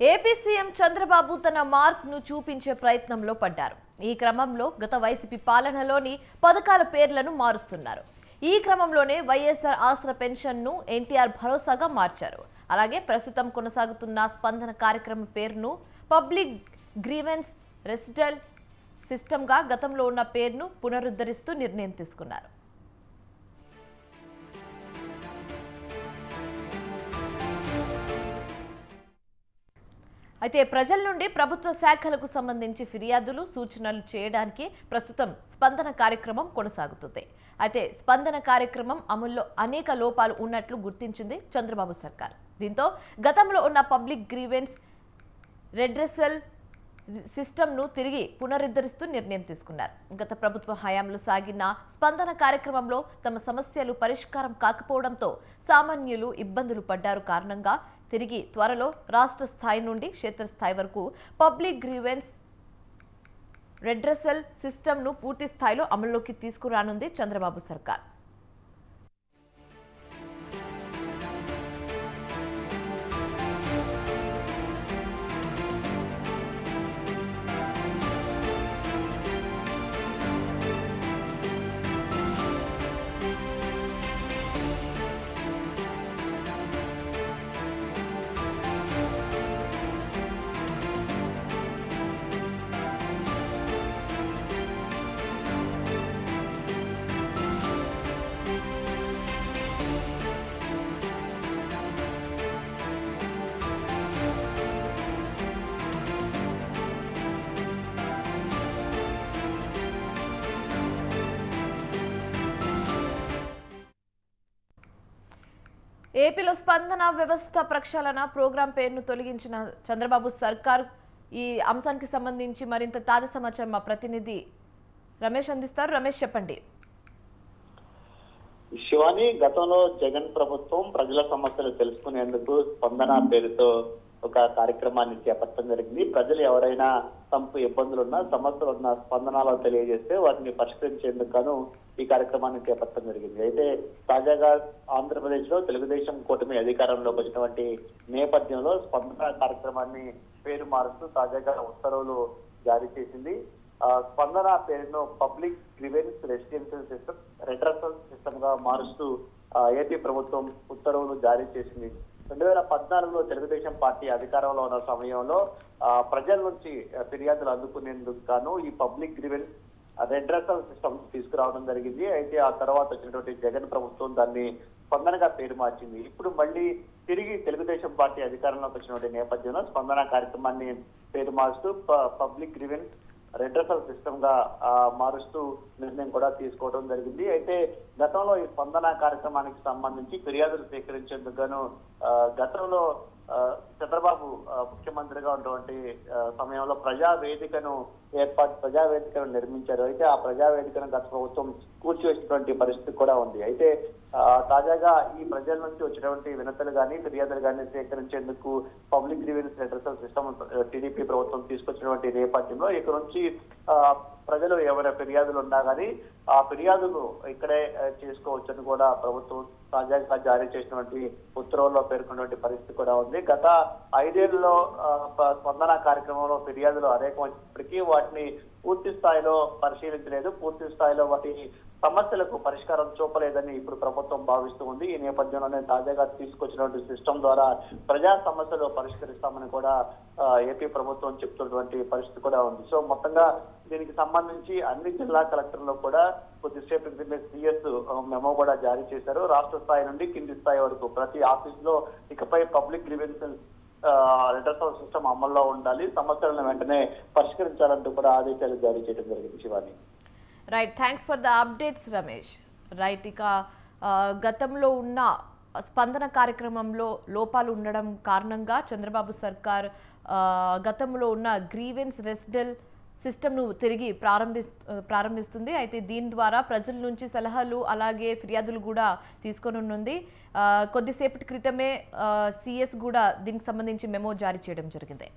AP CM Chandrababu తన మార్క్ను చూపించే ప్రయత్నంలో పడ్డారు. ఈ క్రమంలో గత వైసీపీ పాలనలోని పథకాల పేర్లను మారుస్తున్నారు. ఈ క్రమంలోనే వైఎస్ఆర్ ఆసరా పెన్షన్ను ఎన్టీఆర్ భరోసాగా మార్చారు. అలాగే ప్రస్తుతం కొనసాగుతున్న స్పందన కార్యక్రమం పేరును పబ్లిక్ గ్రీవెన్స్ రెసిడల్ సిస్టమ్గా గతంలో ఉన్న పేరును పునరుద్ధరిస్తూ నిర్ణయం తీసుకున్నారు. అయితే ప్రజల నుండి ప్రభుత్వ శాఖలకు సంబంధించి ఫిర్యాదులు సూచనలు చేయడానికి ప్రస్తుతం స్పందన కార్యక్రమం కొనసాగుతుంది. అయితే స్పందన కార్యక్రమం అమల్లో అనేక లోపాలు ఉన్నట్లు గుర్తించింది చంద్రబాబు సర్కార్. దీంతో గతంలో ఉన్న పబ్లిక్ గ్రీవెన్స్ రెడ్రెసల్ సిస్టమ్ను తిరిగి పునరుద్ధరిస్తూ నిర్ణయం తీసుకున్నారు. గత ప్రభుత్వ హయాంలో సాగిన స్పందన కార్యక్రమంలో తమ సమస్యలు పరిష్కారం కాకపోవడంతో సామాన్యులు ఇబ్బందులు పడ్డారు. కారణంగా తిరిగి త్వరలో రాష్ట్ర స్థాయి నుండి క్షేత్రస్థాయి వరకు పబ్లిక్ గ్రీవెన్స్ రెడ్రెసల్ సిస్టమ్ను పూర్తి స్థాయిలో అమల్లోకి తీసుకురానుంది చంద్రబాబు సర్కార్. ఏపీలో స్పందన వ్యవస్థ ప్రక్షాళన ప్రోగ్రాం పేరును తొలగించిన చంద్రబాబు సర్కార్ ఈ అంశానికి సంబంధించి మరింత తాజా సమాచారం మా ప్రతినిధి రమేష్ అందిస్తారు. రమేష్ చెప్పండి. శివాని గతంలో జగన్ ప్రభుత్వం ప్రజల సమస్యలు తెలుసుకునేందుకు స్పందన పేరుతో ఒక కార్యక్రమాన్ని చేపట్టడం జరిగింది. ప్రజలు ఎవరైనా తమకు ఇబ్బందులున్నా సమస్యలు ఉన్న స్పందనలో తెలియజేస్తే వాటిని పరిష్కరించేందుకు గాను ఈ కార్యక్రమాన్ని చేపట్టడం జరిగింది. అయితే తాజాగా ఆంధ్రప్రదేశ్లో తెలుగుదేశం కూటమి అధికారంలోకి వచ్చినటువంటి నేపథ్యంలో స్పందన కార్యక్రమాన్ని పేరు మారుస్తూ తాజాగా ఉత్తర్వులు జారీ చేసింది. స్పందన పేరును public grievance residential system redressal సిస్టమ్గా మారుస్తూ ఏపీ ప్రభుత్వం ఉత్తర్వులు జారీ చేసింది. రెండు వేల పద్నాలుగులో తెలుగుదేశం పార్టీ అధికారంలో ఉన్న సమయంలో ప్రజల నుంచి ఫిర్యాదులు అందుకునేందుకు గాను ఈ పబ్లిక్ గ్రివెన్ రెడ్రసల్ సిస్టమ్ తీసుకురావడం జరిగింది. అయితే ఆ తర్వాత వచ్చినటువంటి జగన్ ప్రభుత్వం దాన్ని స్పందనగా పేరు మార్చింది. ఇప్పుడు మళ్ళీ తిరిగి తెలుగుదేశం పార్టీ అధికారంలోకి వచ్చినటువంటి నేపథ్యంలో స్పందన కార్యక్రమాన్ని పేరు మార్చుతూ ప- పబ్లిక్ గ్రివెన్స్ రెడ్రసల్ సిస్టమ్గా ఆ, మారుస్తూ నిర్ణయం కూడా తీసుకోవడం జరిగింది. అయితే గతంలో ఈ స్పందన కార్యక్రమానికి సంబంధించి ఫిర్యాదులు స్వీకరించేందుకు గాను ఆ, గతంలో చంద్రబాబు ముఖ్యమంత్రిగా ఉన్నటువంటి సమయంలో ప్రజా వేదికను ఏర్పాటు ప్రజా వేదికను నిర్మించారు. అయితే ఆ ప్రజా వేదికను గత ప్రభుత్వం కూర్చివేసినటువంటి పరిస్థితి కూడా ఉంది. అయితే ఆ, తాజాగా ఈ ప్రజల నుంచి వచ్చినటువంటి వినతులు కానీ ఫిర్యాదులు కానీ సేకరించేందుకు public grievance centre system TDP ప్రభుత్వం తీసుకొచ్చినటువంటి నేపథ్యంలో ఇక్కడ నుంచి ఆ, ప్రజలు ఎవరైనా ఫిర్యాదులు ఉన్నా కానీ ఆ ఫిర్యాదులు ఇక్కడే చేసుకోవచ్చని కూడా ప్రభుత్వం తాజాగా జారీ చేసినటువంటి ఉత్తర్వుల్లో పేర్కొన్నటువంటి పరిస్థితి కూడా ఉంది. గత ఐదేళ్ళలో ఆ, స్పందన కార్యక్రమంలో ఫిర్యాదులు అనేకం వచ్చినప్పటికీ వాటిని పూర్తి స్థాయిలో పరిశీలించలేదు. పూర్తి స్థాయిలో వాటి సమస్యలకు పరిష్కారం చూపలేదని ఇప్పుడు ప్రభుత్వం భావిస్తూ ఉంది. ఈ నేపథ్యంలోనే తాజాగా తీసుకొచ్చినటువంటి సిస్టమ్ ద్వారా ప్రజా సమస్యలు పరిష్కరిస్తామని కూడా ఏపీ ప్రభుత్వం చెప్తున్నటువంటి పరిస్థితి కూడా ఉంది. సో మొత్తంగా దీనికి సంబంధించి అన్ని జిల్లా కలెక్టర్లు కూడా కొద్దిసేపు క్రితమే సిఎస్ మెమో కూడా జారీ చేశారు. రాష్ట్ర స్థాయి నుండి కింది స్థాయి వరకు ప్రతి ఆఫీస్లో ఇకపై పబ్లిక్ గ్రీవెన్సెస్ అల్ట్రాసౌండ్ సిస్టమ్ అమల్లో ఉండాలి. సమస్యలను వెంటనే పరిష్కరించాలంటూ కూడా ఆదేశాలు జారీ చేయడం జరిగింది Shivani. Right thanks for the updates Ramesh right ఇక గతంలో ఉన్న స్పందన కార్యక్రమంలో లోపాలు ఉండడం కారణంగా చంద్రబాబు సర్కార్ గతంలో ఉన్న గ్రీవెన్స్ రెసిడెల్ సిస్టమ్ను తిరిగి ప్రారంభి ప్రారంభిస్తుంది. అయితే దీని ద్వారా ప్రజల నుంచి సలహాలు అలాగే ఫిర్యాదులు కూడా తీసుకొనుంది. కొద్దిసేపటి క్రితమే సిఎస్ కూడా దీనికి సంబంధించి మెమో జారీ చేయడం జరిగింది.